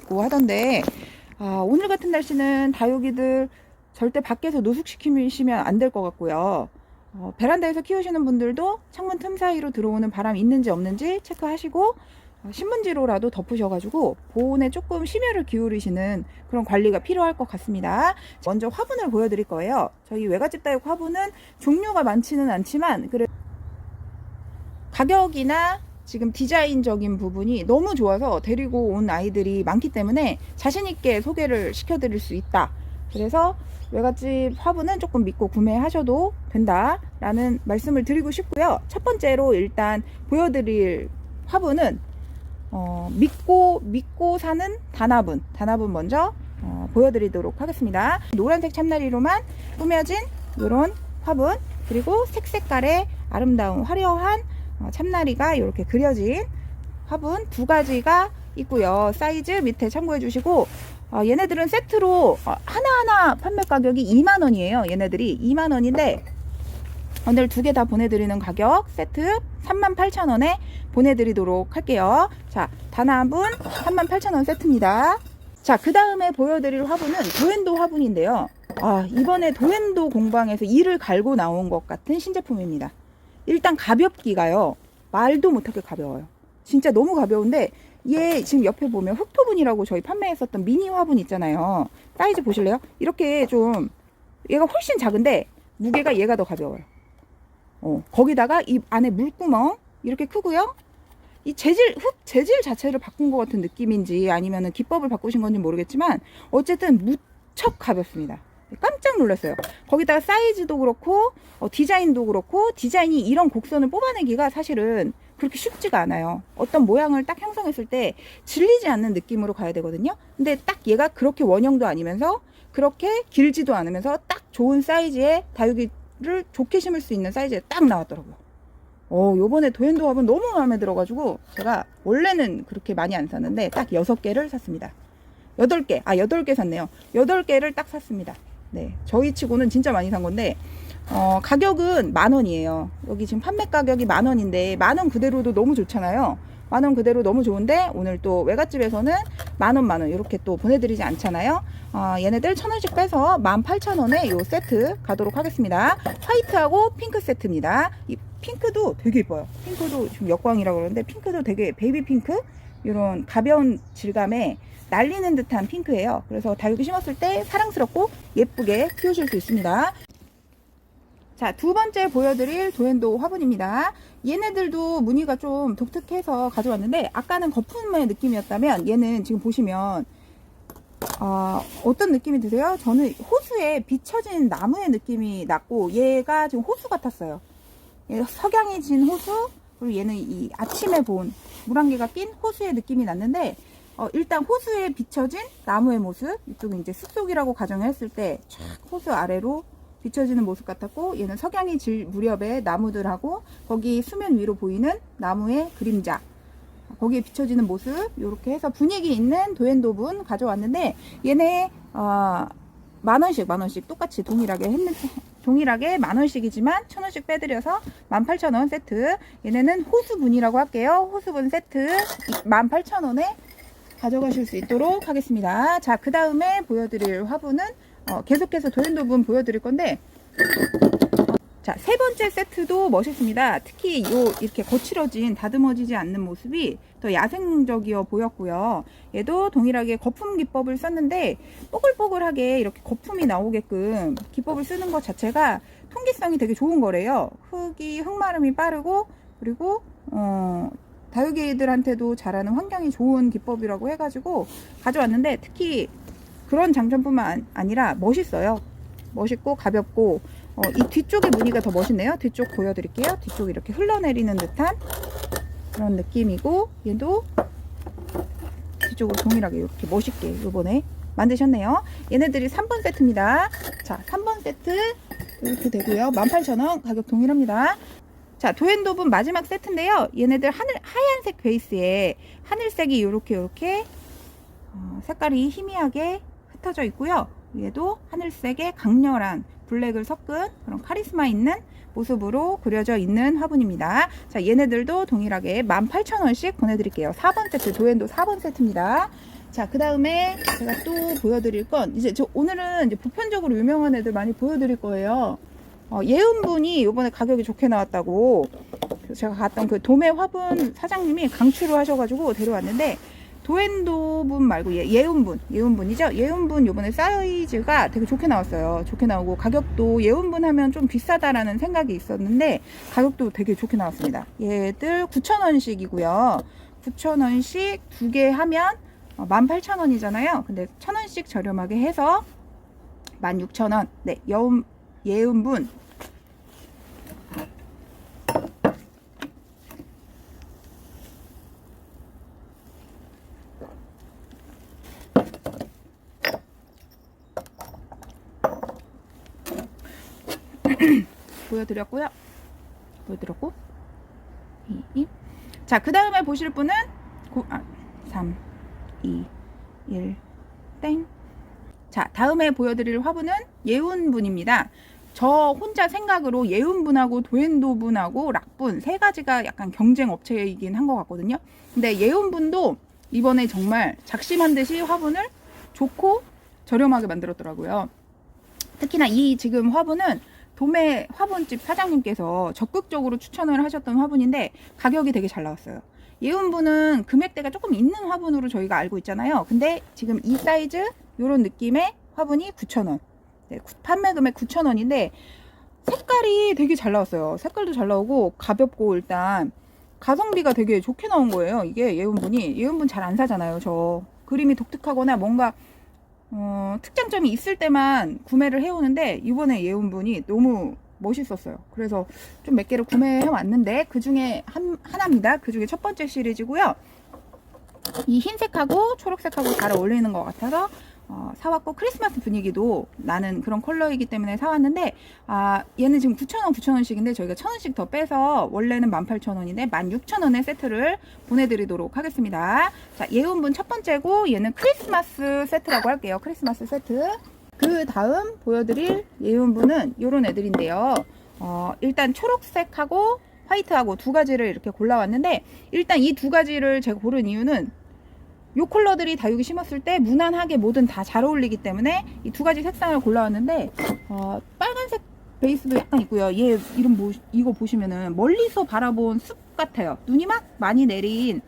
있고 하던데 아, 오늘 같은 날씨는 다육이들 절대 밖에서 노숙시키시면 안 될 것 같고요. 어, 베란다에서 키우시는 분들도 창문 틈 사이로 들어오는 바람이 있는지 없는지 체크하시고 어, 신문지로라도 덮으셔가지고 보온에 조금 심혈을 기울이시는 그런 관리가 필요할 것 같습니다. 먼저 화분을 보여드릴 거예요. 저희 외갓집 다육 화분은 종류가 많지는 않지만 그래 가격이나 지금 디자인적인 부분이 너무 좋아서 데리고 온 아이들이 많기 때문에 자신있게 소개를 시켜드릴 수 있다. 그래서 외갓집 화분은 조금 믿고 구매하셔도 된다라는 말씀을 드리고 싶고요. 첫 번째로 일단 보여드릴 화분은 어, 믿고 믿고 사는 단화분 단화분 먼저 어, 보여드리도록 하겠습니다. 노란색 참나리로만 꾸며진 이런 화분 그리고 색 색깔의 아름다운 화려한 어, 참나리가 이렇게 그려진 화분 두 가지가 있고요. 사이즈 밑에 참고해 주시고 어, 얘네들은 세트로 어, 하나하나 판매 가격이 2만 원이에요. 얘네들이 2만 원인데 오늘 두 개 다 보내드리는 가격 세트 38,000원에 보내드리도록 할게요. 자, 단화분 38,000원 세트입니다. 자, 그 다음에 보여드릴 화분은 도엔도 화분인데요. 아, 이번에 도엔도 공방에서 이를 갈고 나온 것 같은 신제품입니다. 일단 가볍기가요. 말도 못하게 가벼워요. 진짜 너무 가벼운데 얘 지금 옆에 보면 흑토분이라고 저희 판매했었던 미니 화분 있잖아요. 사이즈 보실래요? 이렇게 좀 얘가 훨씬 작은데 무게가 얘가 더 가벼워요. 어, 거기다가 이 안에 물구멍 이렇게 크고요. 이 재질 흙 재질 자체를 바꾼 것 같은 느낌인지 아니면은 기법을 바꾸신 건지 모르겠지만 어쨌든 무척 가볍습니다. 깜짝 놀랐어요. 거기다가 사이즈도 그렇고 어, 디자인도 그렇고 디자인이 이런 곡선을 뽑아내기가 사실은 그렇게 쉽지가 않아요. 어떤 모양을 딱 형성했을 때 질리지 않는 느낌으로 가야 되거든요. 근데 딱 얘가 그렇게 원형도 아니면서 그렇게 길지도 않으면서 딱 좋은 사이즈의 다육이를 좋게 심을 수 있는 사이즈에 딱 나왔더라고요. 어, 요번에 도엔도 화분 너무 마음에 들어가지고 제가 원래는 그렇게 많이 안 샀는데 딱 6개를 샀습니다. 8개, 아, 8개 샀네요. 8개를 딱 샀습니다. 네. 저희 치고는 진짜 많이 산 건데, 어, 가격은 만 원이에요. 여기 지금 판매 가격이 만 원인데, 만 원 그대로도 너무 좋잖아요. 만 원 그대로 너무 좋은데, 오늘 또 외갓집에서는 만 원, 만 원, 이렇게 또 보내드리지 않잖아요. 어, 얘네들 천 원씩 빼서 만 팔천 원에 요 세트 가도록 하겠습니다. 화이트하고 핑크 세트입니다. 이 핑크도 되게 예뻐요. 핑크도 지금 역광이라고 그러는데, 핑크도 되게 베이비 핑크? 이런 가벼운 질감에 날리는 듯한 핑크예요. 그래서 다육이 심었을 때 사랑스럽고 예쁘게 키우실 수 있습니다. 자, 두 번째 보여드릴 도엔도 화분입니다. 얘네들도 무늬가 좀 독특해서 가져왔는데, 아까는 거품의 느낌이었다면, 얘는 지금 보시면, 어, 어떤 느낌이 드세요? 저는 호수에 비춰진 나무의 느낌이 났고, 얘가 지금 호수 같았어요. 얘 석양이 진 호수, 그리고 얘는 이 아침에 본 물안개가 낀 호수의 느낌이 났는데, 어, 일단 호수에 비춰진 나무의 모습, 이쪽은 이제 숲속이라고 가정했을 때, 쫙 호수 아래로 비춰지는 모습 같았고, 얘는 석양이 질 무렵에 나무들하고, 거기 수면 위로 보이는 나무의 그림자, 거기에 비춰지는 모습, 이렇게 해서 분위기 있는 도엔도분 가져왔는데, 얘네, 어, 만 원씩, 만 원씩 똑같이 동일하게 했는, 동일하게 만 원씩이지만 천 원씩 빼드려서 만 팔천 원 세트. 얘네는 호수분이라고 할게요. 호수분 세트 만 팔천 원에 가져가실 수 있도록 하겠습니다. 자, 그 다음에 보여드릴 화분은 어, 계속해서 도엔도분 보여드릴 건데 자, 세 번째 세트도 멋있습니다. 특히 요 이렇게 거칠어진 다듬어지지 않는 모습이 더 야생적이어 보였고요. 얘도 동일하게 거품 기법을 썼는데 뽀글뽀글하게 이렇게 거품이 나오게끔 기법을 쓰는 것 자체가 통기성이 되게 좋은 거래요. 흙이 흙마름이 빠르고 그리고 어 다육이들한테도 자라는 환경이 좋은 기법이라고 해가지고 가져왔는데 특히 그런 장점뿐만 아니라 멋있어요. 멋있고 가볍고 어, 이 뒤쪽의 무늬가 더 멋있네요. 뒤쪽 보여드릴게요. 뒤쪽 이렇게 흘러내리는 듯한 그런 느낌이고 얘도 뒤쪽으로 동일하게 이렇게 멋있게 요번에 만드셨네요. 얘네들이 3번 세트입니다. 자, 3번 세트 이렇게 되고요. 18,000원 가격 동일합니다. 자, 도엔도분 마지막 세트인데요. 얘네들 하늘 하얀색 베이스에 하늘색이 이렇게 이렇게 어, 색깔이 희미하게 흩어져 있고요. 위에도 하늘색의 강렬한 블랙을 섞은 그런 카리스마 있는 모습으로 그려져 있는 화분입니다. 자, 얘네들도 동일하게 18,000원씩 보내드릴게요. 4번 세트, 도엔도 4번 세트입니다. 자, 그 다음에 제가 또 보여드릴 건, 이제 저 오늘은 이제 보편적으로 유명한 애들 많이 보여드릴 거예요. 어, 예은분이 요번에 가격이 좋게 나왔다고, 제가 갔던 그 도매 화분 사장님이 강추를 하셔가지고 데려왔는데, 도엔도분 말고 예, 예운분, 예운분이죠? 예운분 요번에 사이즈가 되게 좋게 나왔어요. 좋게 나오고, 가격도 예운분 하면 좀 비싸다라는 생각이 있었는데, 가격도 되게 좋게 나왔습니다. 얘들 9,000원씩이고요. 9,000원씩 두 개 하면 어, 18,000원이잖아요. 근데 1,000원씩 저렴하게 해서 16,000원. 네, 여운 예은분. 보여드렸고요. 보여드렸고. 2, 2. 자, 그 다음에 보실 분은 고, 아, 3, 2, 1, 땡. 자, 다음에 보여드릴 화분은 예운분입니다. 저 혼자 생각으로 예운분하고 도엔도분하고 락분 세 가지가 약간 경쟁 업체이긴 한 것 같거든요. 근데 예운분도 이번에 정말 작심한 듯이 화분을 좋고 저렴하게 만들었더라고요. 특히나 이 지금 화분은 도매 화분집 사장님께서 적극적으로 추천을 하셨던 화분인데 가격이 되게 잘 나왔어요. 예운분은 금액대가 조금 있는 화분으로 저희가 알고 있잖아요. 근데 지금 이 사이즈 이런 느낌의 화분이 9,000원. 네, 구- 판매 금액 9,000원인데 색깔이 되게 잘 나왔어요. 색깔도 잘 나오고 가볍고 일단 가성비가 되게 좋게 나온 거예요. 이게 예운분이 예운분 잘 안 사잖아요. 저 그림이 독특하거나 뭔가 어, 특장점이 있을 때만 구매를 해오는데 이번에 예운분이 너무 멋있었어요. 그래서 좀 몇 개를 구매해 왔는데 그 중에 한, 하나입니다. 그 중에 첫 번째 시리즈고요. 이 흰색하고 초록색하고 잘 어울리는 것 같아서 어, 사왔고 크리스마스 분위기도 나는 그런 컬러이기 때문에 사왔는데 아 얘는 지금 9,000원 9,000원씩인데 저희가 1,000원씩 더 빼서 원래는 18,000원인데 16,000원에 세트를 보내드리도록 하겠습니다. 자 예운분 첫 번째고 얘는 크리스마스 세트라고 할게요. 크리스마스 세트. 그 다음 보여드릴 예운분은 요런 애들인데요. 어, 일단 초록색하고 화이트하고 두 가지를 이렇게 골라왔는데 일단 이 두 가지를 제가 고른 이유는 요 컬러들이 다육이 심었을 때 무난하게 뭐든 다 잘 어울리기 때문에 이 두 가지 색상을 골라왔는데 어, 빨간색 베이스도 약간 있고요. 얘 이름 뭐 이거 보시면은 멀리서 바라본 숲 같아요. 눈이 막 많이 내린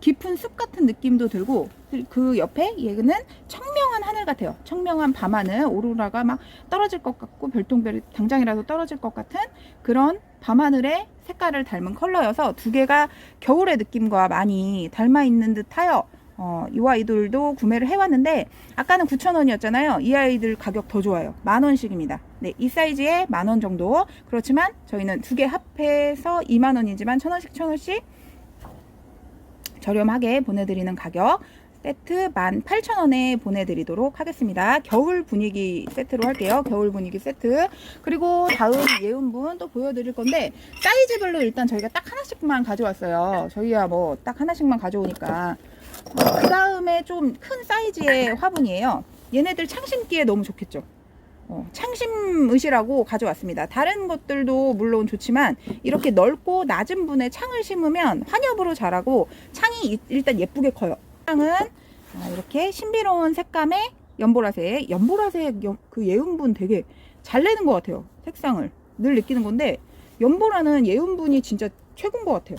깊은 숲 같은 느낌도 들고 그 옆에 얘는 청명한 하늘 같아요. 청명한 밤하늘 오로라가 막 떨어질 것 같고 별똥별이 당장이라도 떨어질 것 같은 그런 밤하늘의 색깔을 닮은 컬러여서 두 개가 겨울의 느낌과 많이 닮아 있는 듯하여 어, 이 아이들도 구매를 해왔는데 아까는 9,000원이었잖아요. 이 아이들 가격 더 좋아요. 만 원씩입니다. 네, 이 사이즈에 만 원 정도. 그렇지만 저희는 두 개 합해서 2만 원이지만 1,000원씩 1,000원씩 저렴하게 보내드리는 가격 세트 18,000원에 보내드리도록 하겠습니다. 겨울 분위기 세트로 할게요. 겨울 분위기 세트. 그리고 다음 예운분 또 보여드릴 건데 사이즈별로 일단 저희가 딱 하나씩만 가져왔어요. 저희야 뭐 딱 하나씩만 가져오니까 그 다음에 좀 큰 사이즈의 화분이에요. 얘네들 창심기에 너무 좋겠죠. 어, 창심의시라고 가져왔습니다. 다른 것들도 물론 좋지만 이렇게 넓고 낮은 분에 창을 심으면 환엽으로 자라고 창이 이- 일단 예쁘게 커요. 창은 아, 이렇게 신비로운 색감의 연보라색, 연보라색 연- 그 예운분 되게 잘 내는 것 같아요. 색상을 늘 느끼는 건데 연보라는 예운분이 진짜 최고인 것 같아요.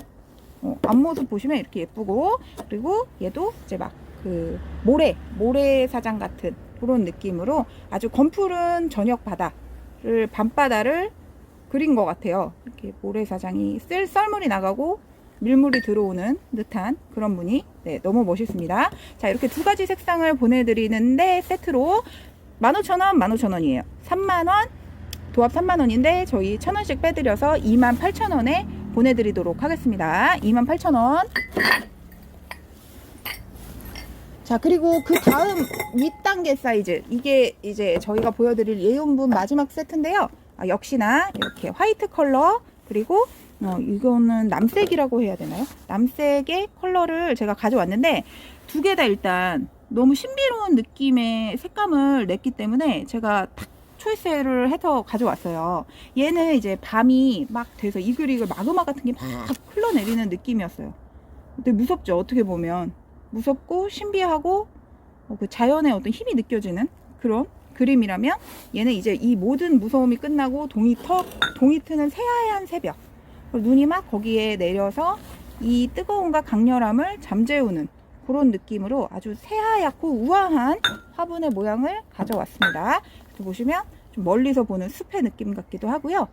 어, 앞모습 보시면 이렇게 예쁘고 그리고 얘도 이제 막 그 모래 모래 사장 같은 그런 느낌으로 아주 검푸른 저녁 바다를 밤바다를 그린 것 같아요. 이렇게 모래 사장이 쓸 썰물이 나가고 밀물이 들어오는 듯한 그런 무늬 네 너무 멋있습니다. 자 이렇게 두 가지 색상을 보내드리는데 세트로 15,000원 15,000원이에요. 3만원 도합 3만원인데 저희 1,000원씩 빼드려서 28,000원에 보내드리도록 하겠습니다. 28,000원. 자, 그리고 그 다음 윗단계 사이즈. 이게 이제 저희가 보여드릴 예용분 마지막 세트인데요. 아, 역시나 이렇게 화이트 컬러, 그리고 어, 이거는 남색이라고 해야 되나요? 남색의 컬러를 제가 가져왔는데 두 개 다 일단 너무 신비로운 느낌의 색감을 냈기 때문에 제가 탁 초이스를 해서 가져왔어요. 얘는 이제 밤이 막 돼서 이글이글 마그마 같은 게 막 흘러내리는 느낌이었어요. 근데 무섭죠, 어떻게 보면. 무섭고 신비하고 어, 그 자연의 어떤 힘이 느껴지는 그런 그림이라면 얘는 이제 이 모든 무서움이 끝나고 동이 터 동이 트는 새하얀 새벽 눈이 막 거기에 내려서 이 뜨거움과 강렬함을 잠재우는 그런 느낌으로 아주 새하얗고 우아한 화분의 모양을 가져왔습니다. 그래서 보시면 좀 멀리서 보는 숲의 느낌 같기도 하고요.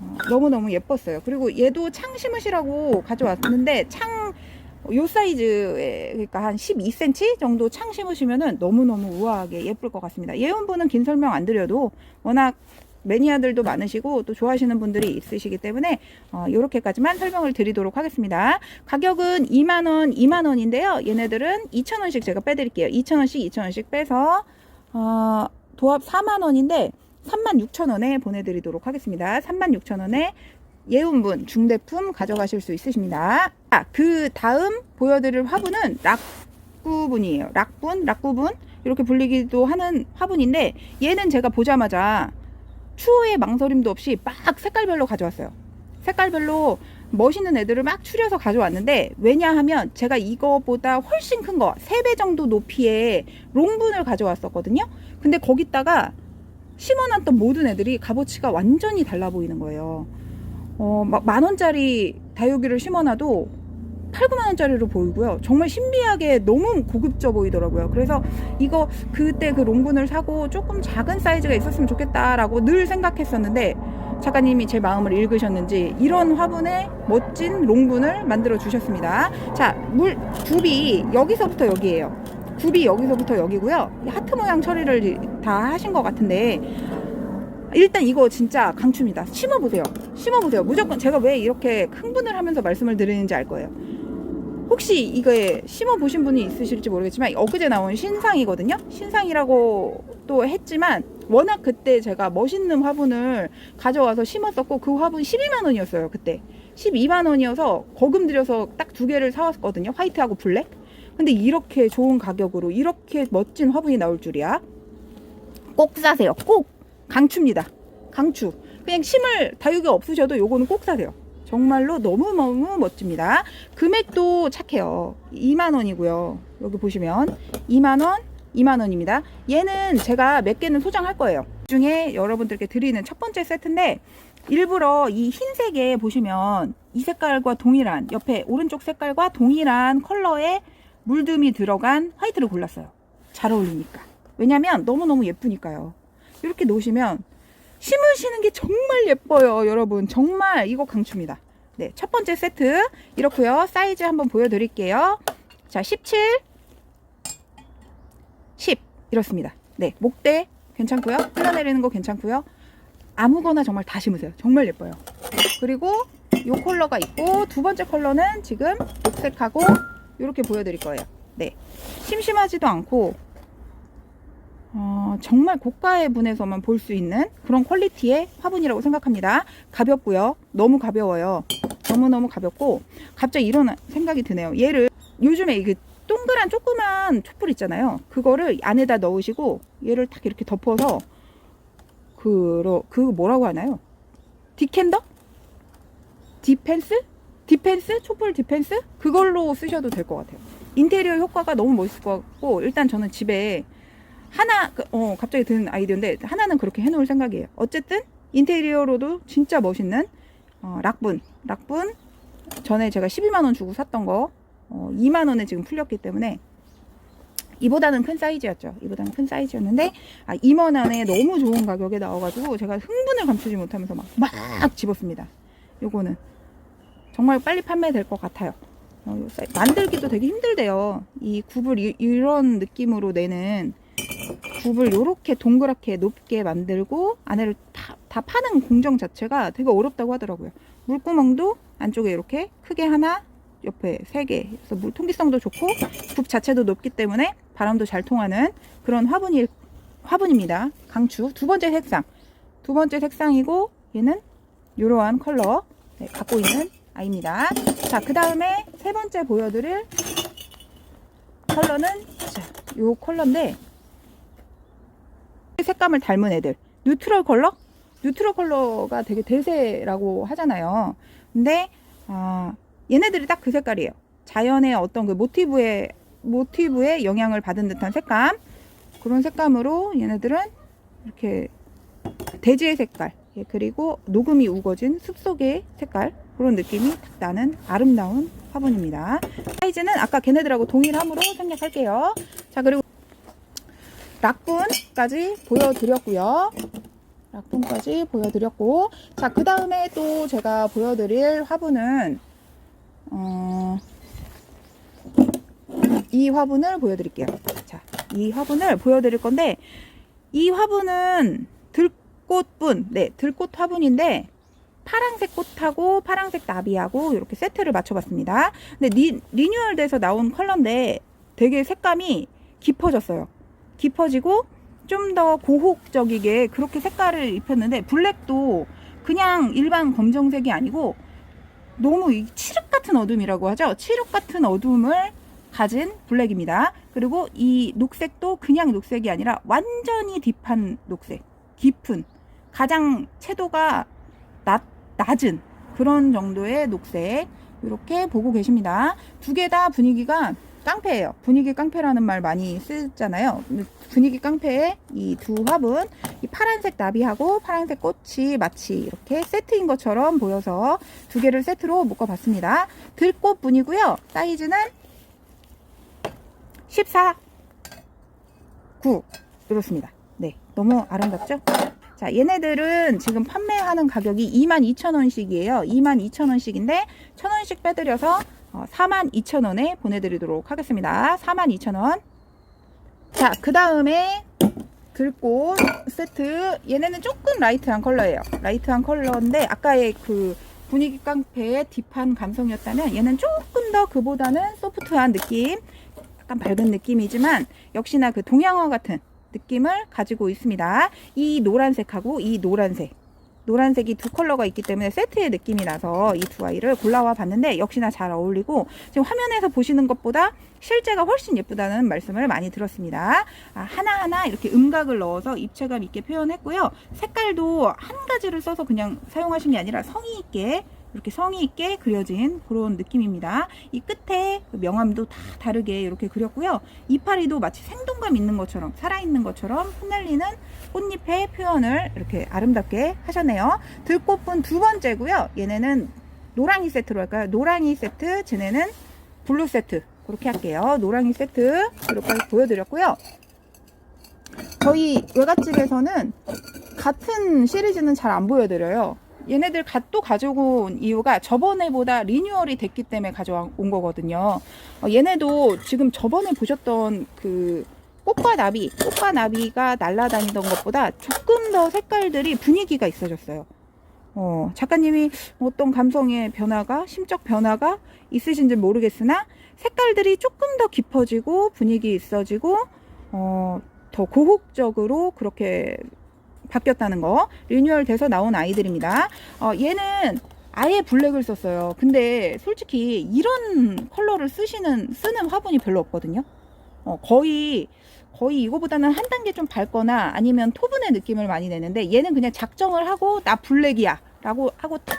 어, 너무너무 예뻤어요. 그리고 얘도 창 심으시라고 가져왔는데 창 요 사이즈에 그러니까 한 12cm 정도 창 심으시면은 너무너무 우아하게 예쁠 것 같습니다. 예온분은 긴 설명 안 드려도 워낙 매니아들도 많으시고 또 좋아하시는 분들이 있으시기 때문에 어, 이렇게까지만 설명을 드리도록 하겠습니다. 가격은 2만 원, 2만 원인데요. 얘네들은 2,000원씩 제가 빼드릴게요. 2,000원씩, 2,000원씩 빼서 어, 도합 4만 원인데 36,000원에 보내드리도록 하겠습니다. 36,000원에 예운분 중대품 가져가실 수 있으십니다. 아, 그 다음 보여드릴 화분은 락구분이에요. 락분, 락구분 이렇게 불리기도 하는 화분인데 얘는 제가 보자마자 추후에 망설임도 없이 막 색깔별로 가져왔어요. 색깔별로 멋있는 애들을 막 추려서 가져왔는데 왜냐하면 제가 이거보다 훨씬 큰 거, 3배 정도 높이의 롱분을 가져왔었거든요. 근데 거기다가 심어놨던 모든 애들이 값어치가 완전히 달라 보이는 거예요. 어, 막 만 원짜리 다육이를 심어놔도 8, 9만 원짜리로 보이고요. 정말 신비하게 너무 고급져 보이더라고요. 그래서 이거 그때 그 롱분을 사고 조금 작은 사이즈가 있었으면 좋겠다라고 늘 생각했었는데 작가님이 제 마음을 읽으셨는지 이런 화분에 멋진 롱분을 만들어 주셨습니다. 자, 물 굽이 여기서부터 여기예요. 굽이 여기서부터 여기고요. 이 하트 모양 처리를 다 하신 것 같은데 일단 이거 진짜 강추입니다. 심어보세요. 심어보세요. 무조건 제가 왜 이렇게 흥분을 하면서 말씀을 드리는지 알 거예요. 혹시 이거에 심어 보신 분이 있으실지 모르겠지만 엊그제 나온 신상이거든요. 신상이라고 또 했지만 워낙 그때 제가 멋있는 화분을 가져와서 심었었고 그 화분 12만 원이었어요. 그때 12만 원이어서 거금 들여서 딱 두 개를 사왔거든요. 화이트하고 블랙. 근데 이렇게 좋은 가격으로 이렇게 멋진 화분이 나올 줄이야. 꼭 사세요. 꼭 강추입니다. 강추. 그냥 심을 다육이 없으셔도 요거는 꼭 사세요. 정말로 너무너무 멋집니다. 금액도 착해요. 2만원이고요. 여기 보시면 2만원, 2만원입니다. 얘는 제가 몇 개는 소장할 거예요. 그 중에 여러분들께 드리는 첫 번째 세트인데 일부러 이 흰색에 보시면 이 색깔과 동일한 옆에 오른쪽 색깔과 동일한 컬러의 물듬이 들어간 화이트를 골랐어요. 잘 어울리니까. 왜냐면 너무너무 예쁘니까요. 이렇게 놓으시면 심으시는 게 정말 예뻐요, 여러분. 정말 이거 강추입니다. 네, 첫 번째 세트 이렇고요. 사이즈 한번 보여드릴게요. 자, 17, 10 이렇습니다. 네, 목대 괜찮고요. 흘러내리는 거 괜찮고요. 아무거나 정말 다 심으세요. 정말 예뻐요. 그리고 이 컬러가 있고 두 번째 컬러는 지금 녹색하고 이렇게 보여드릴 거예요. 네, 심심하지도 않고 어, 정말 고가의 분에서만 볼 수 있는 그런 퀄리티의 화분이라고 생각합니다. 가볍고요. 너무 가벼워요. 너무너무 가볍고 갑자기 이런 생각이 드네요. 얘를 요즘에 그 동그란 조그만 촛불 있잖아요. 그거를 안에다 넣으시고 얘를 딱 이렇게 덮어서 그러 그 뭐라고 하나요? 디캔더? 디펜스? 디펜스? 촛불 디펜스? 그걸로 쓰셔도 될 것 같아요. 인테리어 효과가 너무 멋있을 것 같고 일단 저는 집에 하나 그, 어 갑자기 든 아이디어인데 하나는 그렇게 해놓을 생각이에요. 어쨌든 인테리어로도 진짜 멋있는 어, 락분 락분 전에 제가 12만 원 주고 샀던 거 어, 2만 원에 지금 풀렸기 때문에 이보다는 큰 사이즈였죠. 이보다는 큰 사이즈였는데 아 2만 원에 너무 좋은 가격에 나와가지고 제가 흥분을 감추지 못하면서 막 막 집었습니다. 요거는 정말 빨리 판매될 것 같아요. 어, 요 사이- 만들기도 되게 힘들대요. 이 굽을 이, 이런 느낌으로 내는 굽을 이렇게 동그랗게 높게 만들고 안에를 다, 다 파는 공정 자체가 되게 어렵다고 하더라고요. 물구멍도 안쪽에 이렇게 크게 하나, 옆에 세 개. 그래서 물 통기성도 좋고 굽 자체도 높기 때문에 바람도 잘 통하는 그런 화분이 화분입니다. 강추 두 번째 색상. 두 번째 색상이고 얘는 이러한 컬러 네, 갖고 있는 아이입니다. 자, 그 다음에 세 번째 보여드릴 컬러는 자, 요 컬러인데 색감을 닮은 애들 뉴트럴 컬러? 뉴트럴 컬러가 되게 대세라고 하잖아요. 근데 아, 얘네들이 딱 그 색깔이에요. 자연의 어떤 그 모티브에 모티브에 영향을 받은 듯한 색감 그런 색감으로 얘네들은 이렇게 대지의 색깔 예, 그리고 녹음이 우거진 숲속의 색깔 그런 느낌이 딱 나는 아름다운 화분입니다. 사이즈는 아까 걔네들하고 동일함으로 생략할게요. 자 그리고 락분까지 보여드렸고요. 락분까지 보여드렸고 자 그 다음에 또 제가 보여드릴 화분은 어, 이 화분을 보여드릴게요. 자, 이 화분을 보여드릴 건데 이 화분은 들꽃분, 네, 들꽃 화분인데 파란색 꽃하고 파란색 나비하고 이렇게 세트를 맞춰봤습니다. 근데 리, 리뉴얼돼서 나온 컬러인데 되게 색감이 깊어졌어요. 깊어지고 좀 더 고혹적이게 그렇게 색깔을 입혔는데 블랙도 그냥 일반 검정색이 아니고 너무 이 칠흑 같은 어둠이라고 하죠. 칠흑 같은 어둠을 가진 블랙입니다. 그리고 이 녹색도 그냥 녹색이 아니라 완전히 딥한 녹색, 깊은 가장 채도가 낮, 낮은 그런 정도의 녹색 이렇게 보고 계십니다. 두 개 다 분위기가 깡패예요. 분위기 깡패라는 말 많이 쓰잖아요. 분위기 깡패의 이두 화분, 이 파란색 나비하고 파란색 꽃이 마치 이렇게 세트인 것처럼 보여서 두 개를 세트로 묶어봤습니다. 들꽃 분이고요. 사이즈는 14, 9 이렇습니다. 네, 너무 아름답죠? 자, 얘네들은 지금 판매하는 가격이 22,000원씩이에요. 22,000원씩인데 1,000원씩 빼드려서 어, 42,000원에 보내드리도록 하겠습니다. 42,000원. 자, 그 다음에 들꽃 세트. 얘네는 조금 라이트한 컬러예요. 라이트한 컬러인데 아까의 그 분위기 깡패의 딥한 감성이었다면 얘는 조금 더 그보다는 소프트한 느낌. 약간 밝은 느낌이지만 역시나 그 동양화 같은 느낌을 가지고 있습니다. 이 노란색하고 이 노란색. 노란색이 두 컬러가 있기 때문에 세트의 느낌이 나서 이 두 아이를 골라와 봤는데 역시나 잘 어울리고 지금 화면에서 보시는 것보다 실제가 훨씬 예쁘다는 말씀을 많이 들었습니다. 아, 하나하나 이렇게 음각을 넣어서 입체감 있게 표현했고요. 색깔도 한 가지를 써서 그냥 사용하신 게 아니라 성의 있게 이렇게 성의 있게 그려진 그런 느낌입니다. 이 끝에 명암도 다 다르게 이렇게 그렸고요. 이파리도 마치 생동감 있는 것처럼 살아있는 것처럼 흩날리는 꽃잎의 표현을 이렇게 아름답게 하셨네요. 들꽃분 두 번째고요. 얘네는 노랑이 세트로 할까요? 노랑이 세트, 쟤네는 블루 세트. 그렇게 할게요. 노랑이 세트 이렇게 보여드렸고요. 저희 외갓집에서는 같은 시리즈는 잘 안 보여드려요. 얘네들 가, 또 가지고 온 이유가 저번에보다 리뉴얼이 됐기 때문에 가져온 거거든요. 어, 얘네도 지금 저번에 보셨던 그 꽃과 나비, 꽃과 나비가 날아다니던 것보다 조금 더 색깔들이 분위기가 있어졌어요. 어, 작가님이 어떤 감성의 변화가, 심적 변화가 있으신지 모르겠으나 색깔들이 조금 더 깊어지고 분위기 있어지고 어, 더 고혹적으로 그렇게 바뀌었다는 거 리뉴얼 돼서 나온 아이들입니다. 어, 얘는 아예 블랙을 썼어요. 근데 솔직히 이런 컬러를 쓰시는 쓰는 화분이 별로 없거든요. 어, 거의 거의 이거보다는 한 단계 좀 밝거나 아니면 토분의 느낌을 많이 내는데 얘는 그냥 작정을 하고 나 블랙이야 라고 하고 딱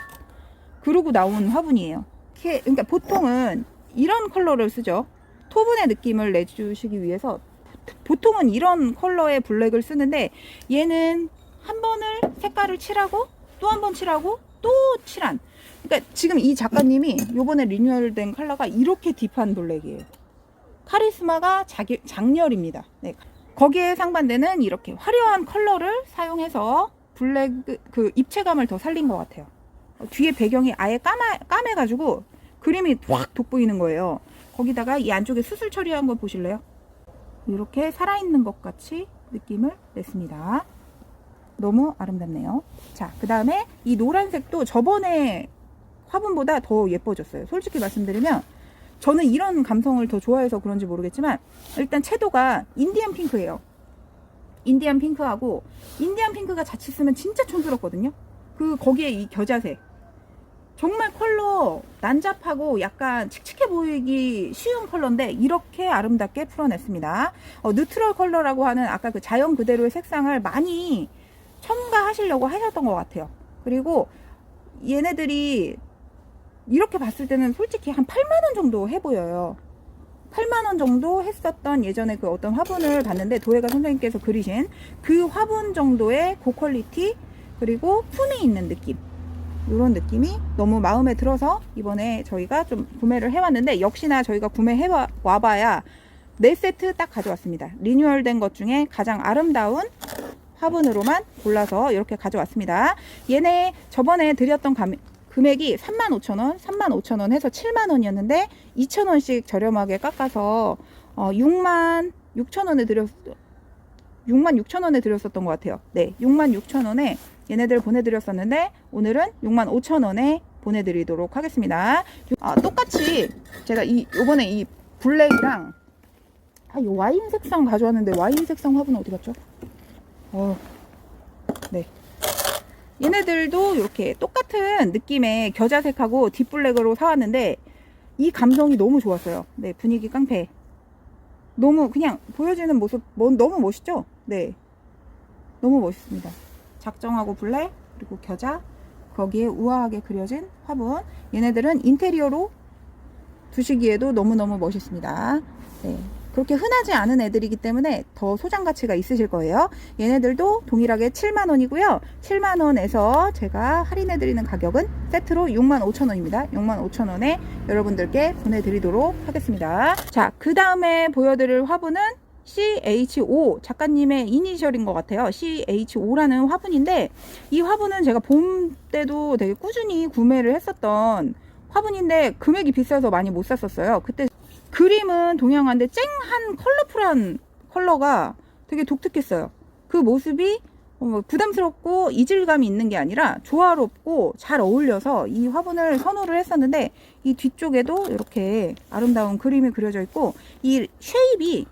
그러고 나온 화분이에요. 그러니까 보통은 이런 컬러를 쓰죠. 토분의 느낌을 내주시기 위해서 보통은 이런 컬러의 블랙을 쓰는데 얘는 한 번을 색깔을 칠하고 또 한 번 칠하고 또 칠한 그러니까 지금 이 작가님이 요번에 리뉴얼된 컬러가 이렇게 딥한 블랙이에요 카리스마가 자기, 장렬입니다 네. 거기에 상반되는 이렇게 화려한 컬러를 사용해서 블랙 그 입체감을 더 살린 것 같아요 어, 뒤에 배경이 아예 까마, 까매가지고 그림이 확 돋보이는 거예요 거기다가 이 안쪽에 수술 처리한 거 보실래요? 이렇게 살아있는 것 같이 느낌을 냈습니다. 너무 아름답네요. 자, 그 다음에 이 노란색도 저번에 화분보다 더 예뻐졌어요. 솔직히 말씀드리면 저는 이런 감성을 더 좋아해서 그런지 모르겠지만 일단 채도가 인디안 핑크예요. 인디안 핑크하고 인디안 핑크가 같이 쓰면 진짜 촌스럽거든요. 그 거기에 이 겨자색 정말 컬러 난잡하고 약간 칙칙해 보이기 쉬운 컬러인데 이렇게 아름답게 풀어냈습니다. 어, 뉴트럴 컬러라고 하는 아까 그 자연 그대로의 색상을 많이 첨가하시려고 하셨던 것 같아요. 그리고 얘네들이 이렇게 봤을 때는 솔직히 한 8만원 정도 해 보여요. 8만 원 정도 했었던 예전에 그 어떤 화분을 봤는데 도예가 선생님께서 그리신 그 화분 정도의 고퀄리티 그리고 품이 있는 느낌 이런 느낌이 너무 마음에 들어서 이번에 저희가 좀 구매를 해왔는데 역시나 저희가 구매해 와봐야 네 세트 딱 가져왔습니다. 리뉴얼된 것 중에 가장 아름다운 화분으로만 골라서 이렇게 가져왔습니다. 얘네 저번에 드렸던 감, 금액이 35,000원, 35,000원 해서 7만원이었는데 2,000원씩 저렴하게 깎아서 어, 6만 6천원에 드렸 6만 6천원에 드렸었던 것 같아요. 네, 6만 6천원에 얘네들 보내드렸었는데 오늘은 6만 5천원에 보내드리도록 하겠습니다. 아, 똑같이 제가 이 요번에 이 블랙이랑 아, 이 와인 색상 가져왔는데 와인 색상 화분 어디 갔죠? 어, 네. 얘네들도 이렇게 똑같은 느낌의 겨자색하고 딥블랙으로 사왔는데 이 감성이 너무 좋았어요. 네, 분위기 깡패. 너무 그냥 보여지는 모습 뭐- 너무 멋있죠? 네. 너무 멋있습니다. 작정하고 블랙 그리고 겨자 거기에 우아하게 그려진 화분 얘네들은 인테리어로 두시기에도 너무너무 멋있습니다. 네. 그렇게 흔하지 않은 애들이기 때문에 더 소장 가치가 있으실 거예요. 얘네들도 동일하게 7만 원이고요. 7만 원에서 제가 할인해 드리는 가격은 세트로 6만 5천 원입니다. 6만 5천 원에 여러분들께 보내드리도록 하겠습니다. 자, 그 다음에 보여드릴 화분은 CH5 작가님의 이니셜인 것 같아요. CH5라는 화분인데 이 화분은 제가 봄 때도 되게 꾸준히 구매를 했었던 화분인데 금액이 비싸서 많이 못 샀었어요. 그때 그림은 동양화인데 쨍한 컬러풀한 컬러가 되게 독특했어요. 그 모습이 어, 뭐 부담스럽고 이질감이 있는 게 아니라 조화롭고 잘 어울려서 이 화분을 선호를 했었는데 이 뒤쪽에도 이렇게 아름다운 그림이 그려져 있고 이 쉐입이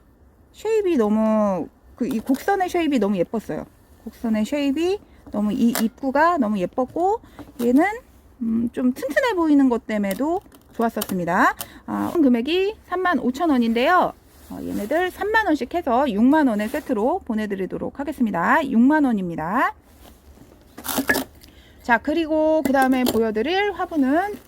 쉐입이 너무 그 이 곡선의 쉐입이 너무 예뻤어요. 곡선의 쉐입이 너무 이 입구가 너무 예뻤고 얘는 음, 좀 튼튼해 보이는 것 때문에도 좋았었습니다. 아, 금액이 35,000원인데요. 어, 얘네들 3만원씩 해서 6만원의 세트로 보내드리도록 하겠습니다. 6만원입니다. 자, 그리고 그 다음에 보여드릴 화분은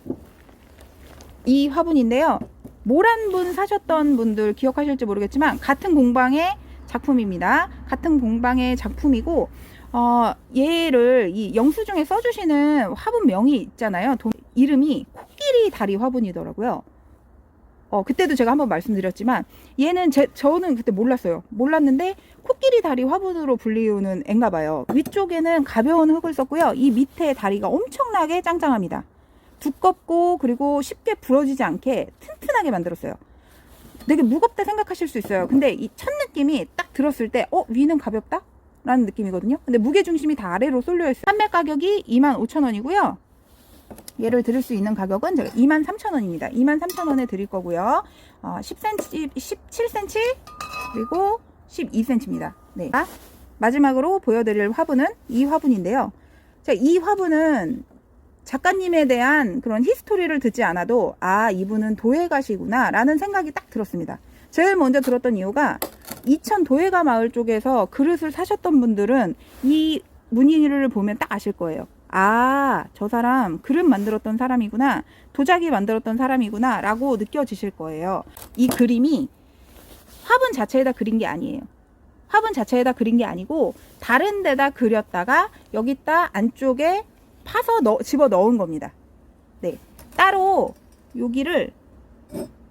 이 화분인데요. 모란분 사셨던 분들 기억하실지 모르겠지만 같은 공방의 작품입니다. 같은 공방의 작품이고 어, 얘를 이 영수증에 써주시는 화분 명이 있잖아요. 도- 이름이 코끼리 다리 화분이더라고요. 어, 그때도 제가 한번 말씀드렸지만 얘는 제, 저는 그때 몰랐어요. 몰랐는데 코끼리 다리 화분으로 불리우는 앤가 봐요. 위쪽에는 가벼운 흙을 썼고요. 이 밑에 다리가 엄청나게 짱짱합니다. 두껍고 그리고 쉽게 부러지지 않게 튼튼하게 만들었어요. 되게 무겁다 생각하실 수 있어요. 근데 이 첫 느낌이 딱 들었을 때, 어, 위는 가볍다? 라는 느낌이거든요. 근데 무게 중심이 다 아래로 쏠려 있어요. 판매 가격이 25,000원이고요. 얘를 드릴 수 있는 가격은 제가 23,000원입니다. 23,000원에 드릴 거고요. 어, 10cm, 17cm 그리고 12cm입니다. 네. 아, 마지막으로 보여드릴 화분은 이 화분인데요. 자, 이 화분은 작가님에 대한 그런 히스토리를 듣지 않아도 아 이분은 도예가시구나 라는 생각이 딱 들었습니다. 제일 먼저 들었던 이유가 이천 도예가 마을 쪽에서 그릇을 사셨던 분들은 이 무늬를 보면 딱 아실 거예요. 아, 저 사람 그릇 만들었던 사람이구나. 도자기 만들었던 사람이구나. 라고 느껴지실 거예요. 이 그림이 화분 자체에다 그린 게 아니에요. 화분 자체에다 그린 게 아니고 다른 데다 그렸다가 여기다 안쪽에 파서 넣, 집어 넣은 겁니다. 네. 따로 여기를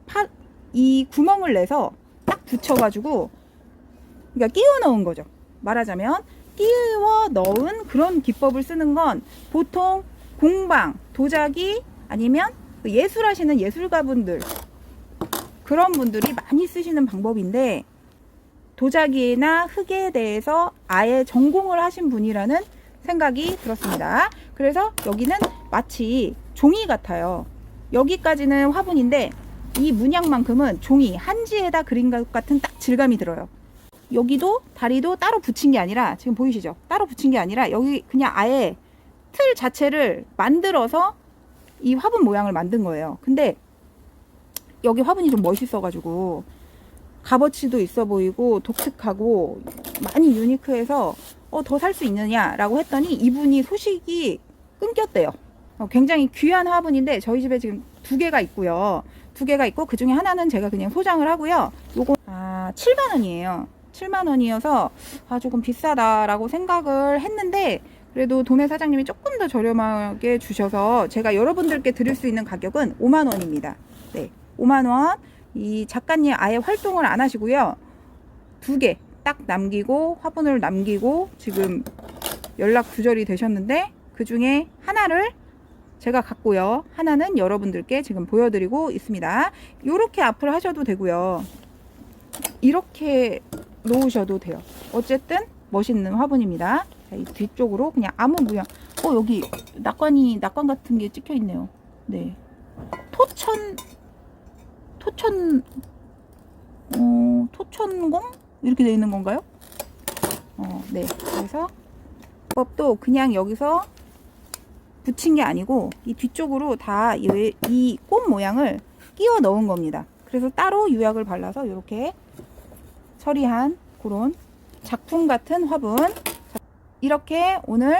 파, 이 구멍을 내서 딱 붙여가지고 그러니까 끼워 넣은 거죠. 말하자면 끼워 넣은 그런 기법을 쓰는 건 보통 공방, 도자기 아니면 그 예술하시는 예술가분들 그런 분들이 많이 쓰시는 방법인데 도자기나 흙에 대해서 아예 전공을 하신 분이라는 생각이 들었습니다. 그래서 여기는 마치 종이 같아요. 여기까지는 화분인데 이 문양만큼은 종이 한지에다 그린 것 같은 딱 질감이 들어요. 여기도 다리도 따로 붙인 게 아니라 지금 보이시죠? 따로 붙인 게 아니라 여기 그냥 아예 틀 자체를 만들어서 이 화분 모양을 만든 거예요. 근데 여기 화분이 좀 멋있어가지고 값어치도 있어 보이고 독특하고 많이 유니크해서 어, 더 살 수 있느냐라고 했더니 이분이 소식이 끊겼대요. 어, 굉장히 귀한 화분인데 저희 집에 지금 두 개가 있고요. 두 개가 있고 그 중에 하나는 제가 그냥 소장을 하고요. 요거 아 7만 원이에요. 7만 원이어서 아 조금 비싸다라고 생각을 했는데 그래도 도매 사장님이 조금 더 저렴하게 주셔서 제가 여러분들께 드릴 수 있는 가격은 5만 원입니다. 네, 5만 원. 이 작가님 아예 활동을 안 하시고요. 두 개 딱 남기고 화분을 남기고 지금 연락 두절이 되셨는데 그 중에 하나를 제가 갖고요. 하나는 여러분들께 지금 보여드리고 있습니다. 이렇게 앞을 하셔도 되고요. 이렇게 놓으셔도 돼요. 어쨌든 멋있는 화분입니다. 자, 이 뒤쪽으로 그냥 아무 모양. 어 여기 낙관이 낙관 같은 게 찍혀 있네요. 네. 토천 토천 어 토천공 이렇게 돼 있는 건가요? 어, 네. 그래서 법도 그냥 여기서 붙인 게 아니고 이 뒤쪽으로 다 이 꽃 모양을 끼워 넣은 겁니다. 그래서 따로 유약을 발라서 이렇게 처리한 그런 작품 같은 화분. 자, 이렇게 오늘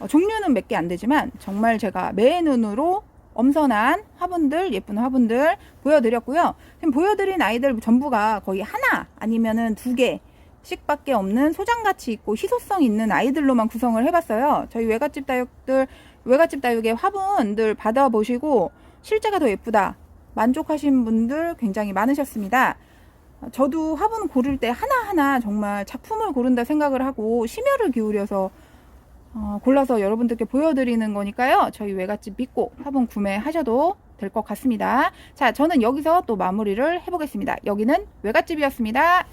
어, 종류는 몇 개 안 되지만 정말 제가 매 눈으로 엄선한 화분들, 예쁜 화분들 보여드렸고요. 지금 보여드린 아이들 전부가 거의 하나 아니면은 두 개씩밖에 없는 소장가치 있고 희소성 있는 아이들로만 구성을 해봤어요. 저희 외갓집 다육들, 외갓집 다육의 화분들 받아보시고 실제가 더 예쁘다. 만족하신 분들 굉장히 많으셨습니다. 저도 화분 고를 때 하나하나 정말 작품을 고른다 생각을 하고 심혈을 기울여서 어, 골라서 여러분들께 보여드리는 거니까요. 저희 외갓집 믿고 화분 구매하셔도 될 것 같습니다. 자, 저는 여기서 또 마무리를 해보겠습니다. 여기는 외갓집이었습니다.